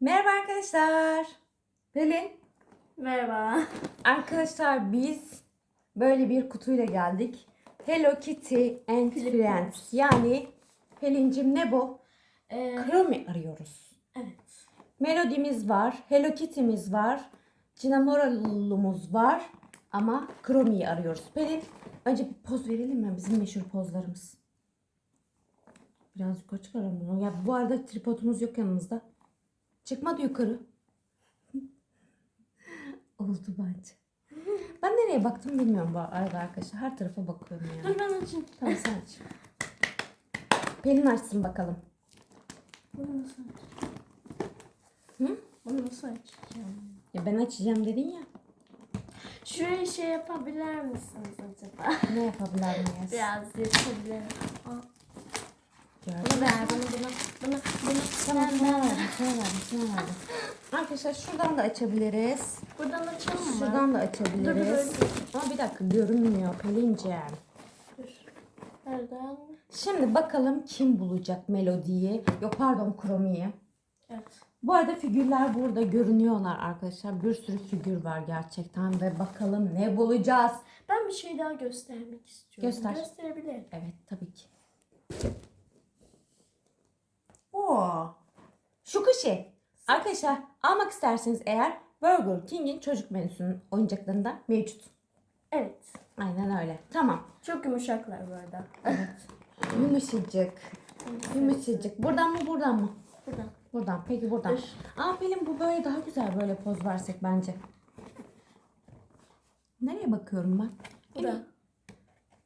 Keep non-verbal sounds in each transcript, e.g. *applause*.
Merhaba arkadaşlar. Pelin. Merhaba. Arkadaşlar biz böyle bir kutuyla geldik. Hello Kitty and Friends. Yani Pelin'cim ne bu? Ee, Chromie arıyoruz. evet. Melodimiz var. Hello Kitty'miz var. Cinnamorollumuz var. Ama Chromie'yi arıyoruz. Pelin önce bir poz verelim mi? Bizim meşhur pozlarımız. Biraz yukarı çıkaralım bunu. Ya bu arada tripodumuz yok yanımızda. Çıkmadı yukarı. *laughs* Oldu bence. Ben nereye baktım bilmiyorum bu arada arkadaşlar. Her tarafa bakıyorum yani. Dur ben açayım. Tamam sen aç. Pelin açsın bakalım. Bunu nasıl açacağım? Hı? Bunu nasıl açacağım? Ya ben açacağım dedin ya. Şuraya şey yapabilir misiniz acaba? Ne yapabilir miyiz? Biraz yapabilirim. Aa, Gördün Bunu ver bunu bunu bunu bunu. Tamam Ben- sana ben- verdim, sana verdim, sana verdim. Arkadaşlar şuradan da açabiliriz. Buradan açalım mı? Şuradan da Dur açabiliriz. dur dur. Ama bir dakika görünmüyor Pelin'ciğim. dur. Nereden? Şimdi bakalım kim bulacak melodiyi. Yok pardon kromiyi. Evet. Bu arada figürler burada görünüyorlar arkadaşlar. Bir sürü figür var gerçekten ve bakalım ne bulacağız. Ben bir şey daha göstermek istiyorum. Göster. Gösterebilirim. Evet tabii ki. Oo. Şu kuşu. Arkadaşlar almak isterseniz eğer Burger King'in çocuk menüsünün oyuncaklarında mevcut. Evet. Aynen öyle. Tamam. Çok yumuşaklar bu arada. Evet. Yumuşacık. Yumuşacık. Buradan mı buradan mı? Buradan. Buradan. Peki buradan. Dur. Aa Pelin bu böyle daha güzel böyle poz versek bence. Nereye bakıyorum ben? En Buradan. iyi-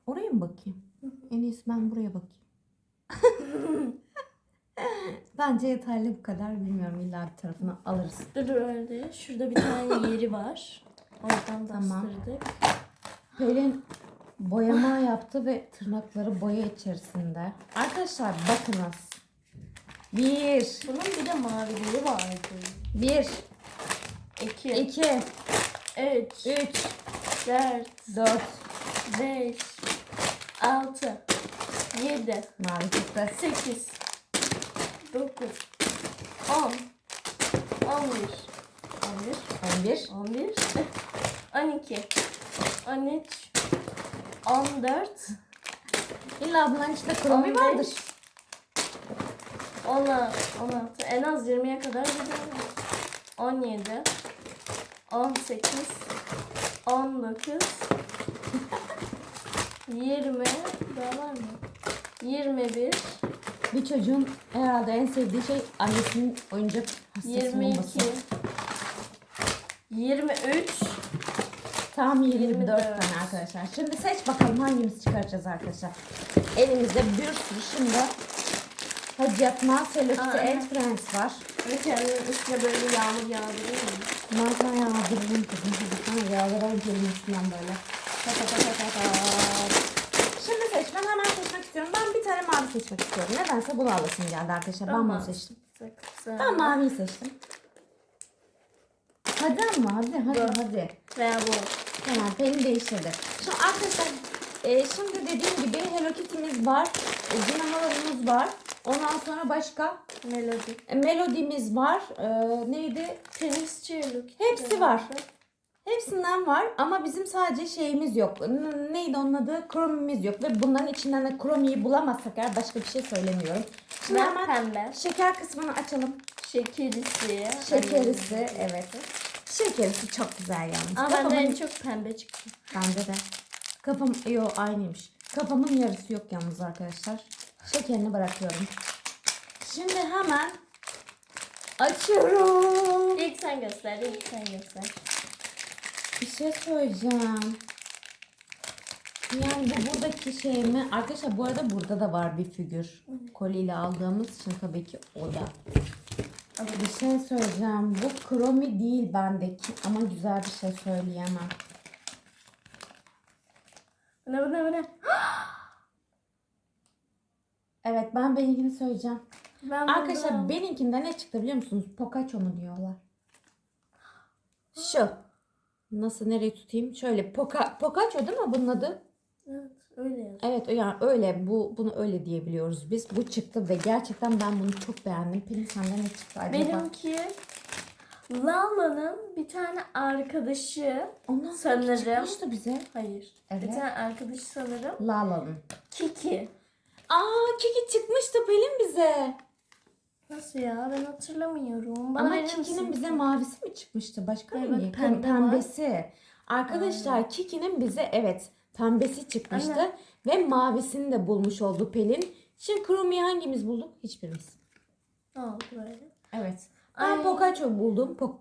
Oraya mı bakayım? En iyisi ben buraya bakayım. *laughs* Bence yeterli bu kadar. Bilmiyorum illa bir tarafını alırız. Dur dur öyle. Şurada bir tane *coughs* yeri var. Oradan Tamam. bastırdık. Pelin boyama yaptı ve tırnakları boya içerisinde. Arkadaşlar bakınız. Bir, Bunun bir de mavileri vardı. bir, İki, iki, üç, üç, dört, dört. beş, altı, yedi, Mavi çıktı. sekiz, dokuz, on, on bir, on bir, On bir. on bir, on iki, on üç, on dört, İlla bunların içinde kromi On beş. vardır. on altı, on altı, en az yirmiye kadar gidiyor. On yedi, on sekiz, on dokuz, *laughs* yirmi, daha var mı? Yirmi bir, çocuğun herhalde en sevdiği şey annesinin oyuncak hastası yirmi olması. iki, yirmi üç, Tam 24 24. tane arkadaşlar. Şimdi seç bakalım hangimizi çıkaracağız arkadaşlar. Elimizde bir sürü şimdi Hacı Yatma, Kitty Aa, and Friends var. ve kendinin üstüne böyle yağmur yağdırıyor mu? Sana yağdırırım kızım. Hadi sana yağdıralım kelime üstünden böyle. Ta ta ta ta ta ta. Şimdi seç. Ben hemen seçmek istiyorum. Ben bir tane mavi seçmek istiyorum. Nedense bunu alasım geldi arkadaşlar. Ben bunu seçtim. Ben maviyi seçtim. Hadi ama hadi hadi Dur. hadi. Veya bu. Tamam Pelin değiştirdi. Şimdi arkadaşlar e, şimdi dediğim gibi Hello Kitty'miz var. E, Dinamorumuz var. Ondan sonra başka Melodi. e, Melody'miz var. E, neydi? Tenis çığlık. Hepsi var. Hepsinden var ama bizim sadece şeyimiz yok. N- neydi onun adı? Chrome'imiz yok. Ve bunların içinden de Chrome'yi bulamazsak eğer başka bir şey söylemiyorum. Şimdi Ben hemen pembe. şeker kısmını açalım. Şekerisi. Şekerisi evet. Şekerisi çok güzel yalnız. Ama bende Kafamın- en çok pembe çıktı. Bende de. Kafam, yo aynıymış. Kafamın yarısı yok yalnız arkadaşlar. Şekerini bırakıyorum. Şimdi hemen açıyorum. İlk sen göster, ilk sen göster. Bir şey söyleyeceğim. Yani bu buradaki şey mi? Arkadaşlar bu arada burada da var bir figür. Koliyle aldığımız için tabii ki o da. Bir şey söyleyeceğim. Bu kromi değil bendeki ama güzel bir şey söyleyemem. Bu ne bu ne bu ne? *gasps* Evet ben benimkini söyleyeceğim. Ben Arkadaşlar benimkinde ne çıktı biliyor musunuz? Pocacho mu diyorlar? Şu. Nasıl nereye tutayım? Şöyle poka, Pocacho değil mi bunun adı? Evet öyle yazıyor. Evet yani öyle bu bunu öyle diyebiliyoruz biz. Bu çıktı ve gerçekten ben bunu çok beğendim. Pelin senden ne çıktı acaba? Benimki Lala'nın bir tane arkadaşı Ondan sanırım- çıkmıştı bize. hayır. Evet. Bir tane arkadaşı sanırım Lala'nın. Kiki. Aa Kiki çıkmıştı Pelin bize. Nasıl ya? Ben hatırlamıyorum. Bana Ama verir Kiki'nin misin? bize mavisi mi çıkmıştı? Başka Evet, mı? pembe Pembesi. Arkadaşlar Kiki'nin bize evet pembesi çıkmıştı. Anne. Ve mavisini de bulmuş oldu Pelin. Şimdi Chrome'yi hangimiz bulduk? Hiçbirimiz. Ne oldu böyle? Evet. Ay. Pikachu buldum. Po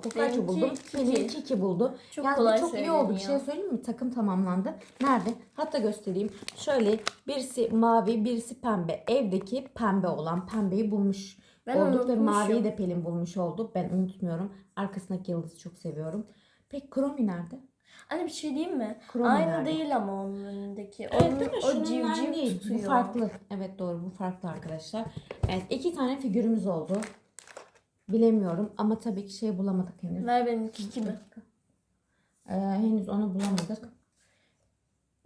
Pikachu Benimki buldum. Kiki. Pelin Kiki buldu. Çok yani kolay çok iyi oldu. Bir şey söyleyeyim mi? Takım tamamlandı. Nerede? Hatta göstereyim. Şöyle birisi mavi, birisi pembe. Evdeki pembe olan pembeyi bulmuş Ben olduk ve unutmuşum. maviyi de Pelin bulmuş oldu. Ben unutmuyorum. Arkasındaki yıldızı çok seviyorum. Peki Chromi nerede? Anne bir şey diyeyim mi? Chromi Aynı nerede? değil ama onun önündeki. Evet Onun, değil mi? o civciv değil. tutuyor. Bu farklı. Evet doğru bu farklı arkadaşlar. Evet iki tane figürümüz oldu. Bilemiyorum ama tabii ki şey bulamadık henüz. Ver benim Kiki'mi. Ee, henüz onu bulamadık.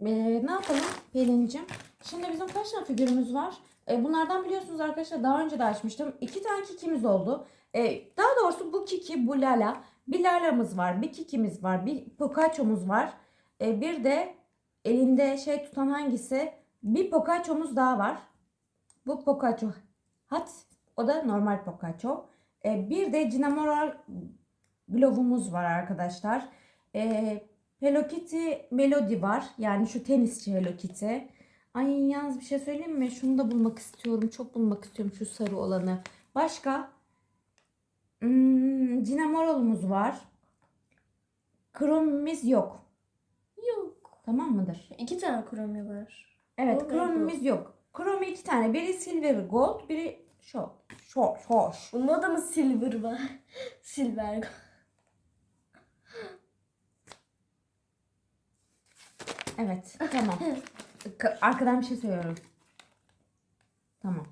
Ee, ne yapalım Pelin'cim? Şimdi bizim kaç tane figürümüz var? Ee, bunlardan biliyorsunuz arkadaşlar daha önce de açmıştım. İki tane kikimiz oldu. Ee, daha doğrusu bu kiki, bu lala. Bir lalamız var, bir kikimiz var, bir Pikachu'muz var. Ee, bir de elinde şey tutan hangisi? Bir Pikachu'muz daha var. Bu Pikachu Hat. O da normal Pikachu. Ee, bir de Cinamoral Glove'umuz var arkadaşlar. Ee, Hello Kitty Melody var. Yani şu tenisçi Hello Kitty. Ay yalnız bir şey söyleyeyim mi? Şunu da bulmak istiyorum. Çok bulmak istiyorum şu sarı olanı. Başka? Hmm, Cinnamoral'umuz var. Chrome'imiz yok. Yok. Tamam mıdır? İki tane kromi var. Evet, O ve Chrome'imiz yok. Chrome iki tane. Biri Silver Gold, biri şu. Şu, şu. Bunda da mı silver var? *laughs* Silver. Evet, tamam. *laughs* Arkadan bir şey söylüyorum. Tamam.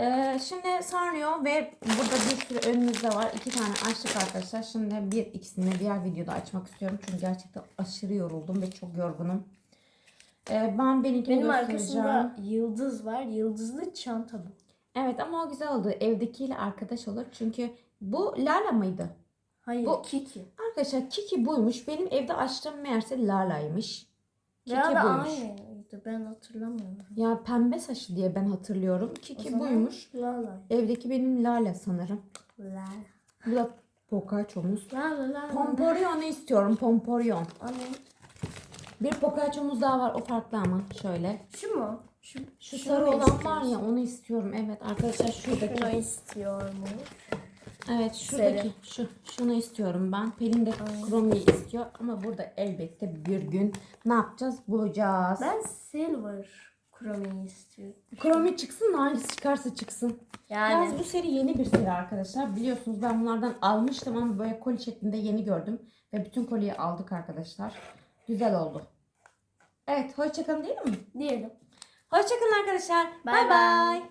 Ee, şimdi sarıyor ve burada bir sürü önümüzde var. İki tane açtık arkadaşlar. Şimdi bir ikisini diğer videoda açmak istiyorum. Çünkü gerçekten aşırı yoruldum ve çok yorgunum. Ee, ben benimkini Benim göstereceğim. arkasında yıldız var. Yıldızlı çanta bu. Evet ama o güzel oldu. Evdekiyle arkadaş olur. Çünkü bu Lala mıydı? Hayır Bu- Kiki. Arkadaşlar Kiki buymuş. Benim evde açtığım meğerse Lala'ymış. Kiki Ya da buymuş. Aynıydı. Ben hatırlamıyorum. Ya pembe saçlı diye ben hatırlıyorum. O Kiki zaman buymuş. Lala. Evdeki benim Lala sanırım. Lala. Bu da lala. Pomporyon'u istiyorum. Pomporyon. Anne. Bir Pikachu'muz daha var. O farklı ama. Şöyle. Şu mu? Şu, Şu şunu sarı olan var ya onu istiyorum. Evet arkadaşlar şuradaki. Şunu istiyormuş. Evet şuradaki. Şu, şunu istiyorum ben. Pelin de. Chrome'yi istiyor. Ama burada elbette bir gün ne yapacağız? Bulacağız. Ben silver kromi istiyorum. Chrome çıksın hangisi çıkarsa çıksın. Yani Yalnız bu seri yeni bir seri arkadaşlar. Biliyorsunuz ben bunlardan almıştım ama böyle koli şeklinde yeni gördüm. Ve bütün koliyi aldık arkadaşlar. Güzel oldu. Evet hoşçakalın değil mi? diyelim. Hoşçakalın arkadaşlar. Bay. bay.